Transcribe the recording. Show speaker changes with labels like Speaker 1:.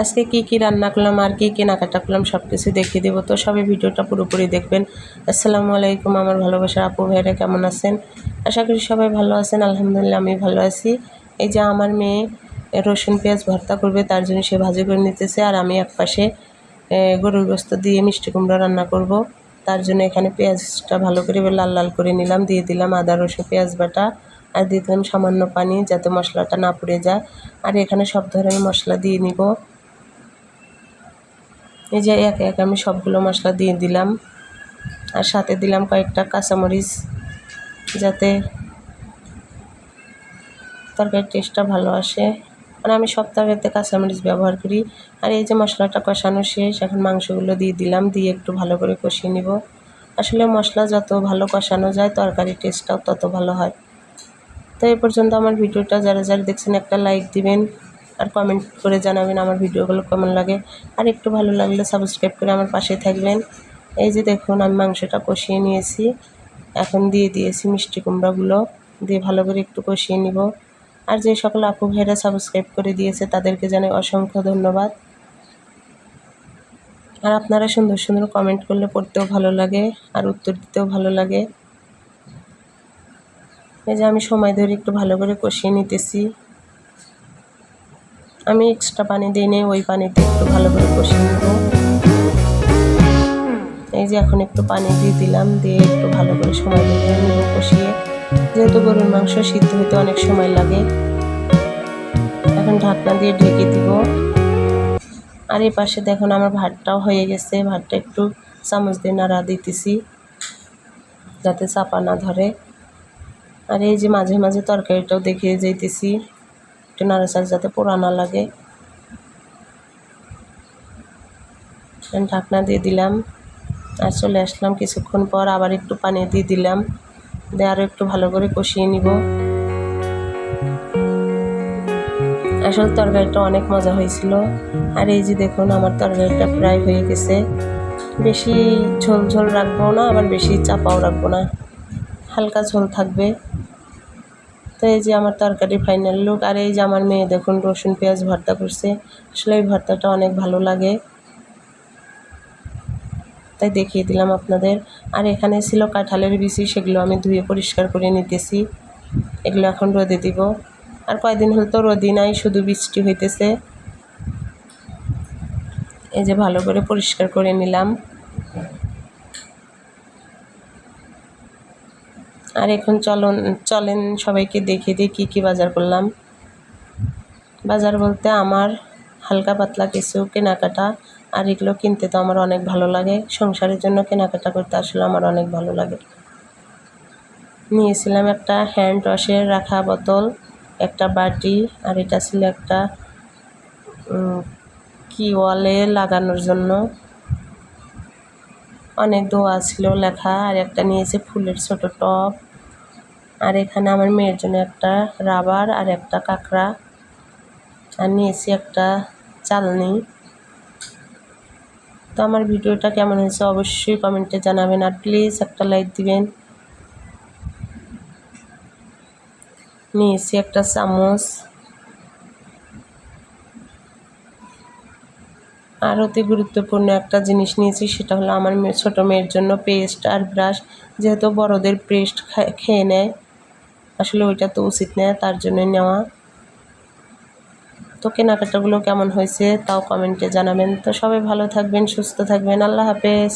Speaker 1: আজকে কি কি রান্না করলাম, আর কি কেনাকাটা করলাম সব কিছু দেখিয়ে দেবো। তো সবাই ভিডিওটা পুরোপুরি দেখবেন। আসসালামু আলাইকুম আমার ভালোবাসার আপু ভাইরা কেমন আছেন? আশা করি সবাই ভালো আছেন, আলহামদুলিল্লাহ আমি ভালো আছি। এই যে আমার মেয়ে রসুন পেঁয়াজ ভর্তা করবে, তার জন্য সে ভাজি করে নিতেছে, আর আমি এক পাশে গরুর গোস্ত দিয়ে মিষ্টি কুমড়া রান্না করব। তার জন্য এখানে পেঁয়াজটা ভালো করে লাল লাল করে নিলাম, দিয়ে দিলাম আদা, রসুন, পেঁয়াজ বাটা, আর দিয়ে দিলাম সামান্য পানি যাতে মশলাটা না পুড়ে যায়। আর এখানে সব ধরনের মশলা দিয়ে নিব। এই যে একে একে আমি সবগুলো মশলা দিয়ে দিলাম। আর সাথে দিলাম কয়েকটা কাঁচামরিচ, যাতে তরকারির টেস্টটা ভালো আসে। আর আমি তরকারিতে কাঁচামরিচ ব্যবহার করি। আর এই যে মশলাটা কষানো শেষ, এখন মাংসগুলো দিয়ে দিলাম, দিয়ে একটু ভালো করে কষিয়ে নিব। আসলে মশলা যত ভালো কষানো যায়, তরকারির টেস্টটাও তত ভালো হয়। তো এই পর্যন্ত আমার ভিডিওটা, যারা যারা দেখছেন একটা লাইক দিবেন। আর কমেন্ট করে জানাবেন আমার ভিডিওগুলো কেমন লাগে। আর একটু ভালো লাগলে সাবস্ক্রাইব করে আমার পাশে থাকবেন। এই যে দেখুন, আমি মাংসটা কষিয়ে নিয়েছি। এখন দিয়ে দিয়েছি মিষ্টি কুমড়াগুলো। দিয়ে ভালো করে একটু কষিয়ে নিব। আর যে সকল আপু ভাইরা সাবস্ক্রাইব করে দিয়েছে, তাদেরকে জানাই অসংখ্য ধন্যবাদ। আর আপনারা সুন্দর সুন্দর কমেন্ট করলে পড়তেও ভালো লাগে, আর উত্তর দিতেও ভালো লাগে। এই যে আমি সময় ধরে একটু ভালো করে কষিয়ে নিতেছি। আমি এক্সট্রা পানি দিই নেই ওই পানিতে একটু ভালো করে কষিয়ে নেব। এই যে এখন একটু পানি দিয়ে দিলাম, দিয়ে একটু ভালো করে সময় ধরে নেব কষিয়ে। যেহেতু গরুর মাংস সিদ্ধ হতে অনেক সময় লাগে, এখন ঢাকনা দিয়ে ঢেকে দিব। আর এই পাশে দেখুন আমার ভাতটাও হয়ে গেছে, ভাতটা একটু চামচ দিয়ে নাড়া দিতেছি, যাতে চাপা না ধরে। আর এই যে মাঝে মাঝে তরকারিটাও দেখিয়ে যাইতেছি। একটু নাড়াচাড়া যাতে পোড়া না লাগে। ঢাকনা দিয়ে দিলাম। আর চলে আসলাম কিছুক্ষণ পর আবার একটু পানি দিয়ে দিলাম। দিয়ে আরও একটু ভালো করে কষিয়ে নিব। আসলে তরকারিটা অনেক মজা হয়েছিল। আর এই যে দেখুন, আমার তরকারিটা প্রায় হয়ে গেছে। বেশি ঝোল ঝোল রাখব না, আবার বেশি চাপাও রাখব না। হালকা ঝোল থাকবে। তো এই যে আমার তরকারি ফাইনাল লুক আর এই যে আমার মেয়ে দেখুন রসুন, পেঁয়াজ ভর্তা করছে। আসলে এই ভর্তাটা অনেক ভালো লাগে। তাই দেখিয়ে দিলাম আপনাদের। আর এখানে ছিল কাঁঠালের বিচি, সেগুলো আমি ধুয়ে পরিষ্কার করে নিতেছি। এগুলো এখন রোদে দিব। আর কয়দিন হল তো রোদি নাই, শুধু বৃষ্টি হইতেছে। এই যে ভালো করে পরিষ্কার করে নিলাম। আর এখন চলন, চলেন সবাইকে দেখে দিয়ে কী কী বাজার করলাম। বাজার বলতে আমার হালকা পাতলা কিছু কেনাকাটা, আর এগুলো কিনতে তো আমার অনেক ভালো লাগে। সংসারের জন্য কেনাকাটা করতে আসলে আমার অনেক ভালো লাগে। নিয়েছিলাম একটা হ্যান্ড ওয়াশের রাখা বোতল, একটা বাটি, আর এটা ছিল একটা কি ওয়ালে লাগানোর জন্য। অনেক দোয়া ছিল লেখা, আর একটা নিয়েছে ফুলের ছোট টব। আর এখানে আমার মেয়ের জন্য একটা রাবার আর একটা কাঁকড়া। আর নিয়েছি একটা চালনি। তো আমার ভিডিওটা কেমন হয়েছে অবশ্যই কমেন্টে জানাবেন আর প্লিজ একটা লাইক দিবেন। নিয়েছি একটা চামচ। আর অতি গুরুত্বপূর্ণ একটা জিনিস নিয়েছি, সেটা হলো আমার ছোটো মেয়ের জন্য পেস্ট আর ব্রাশ। যেহেতু বড়দের পেস্ট খেয়ে নেয় আসলে ওইটা তো উচিত না, তার জন্য নেওয়া। তো কেনাকাটাগুলো কেমন হয়েছে তাও কমেন্টে জানাবেন। তো সবাই ভালো থাকবেন, সুস্থ থাকবেন। আল্লাহ হাফেজ।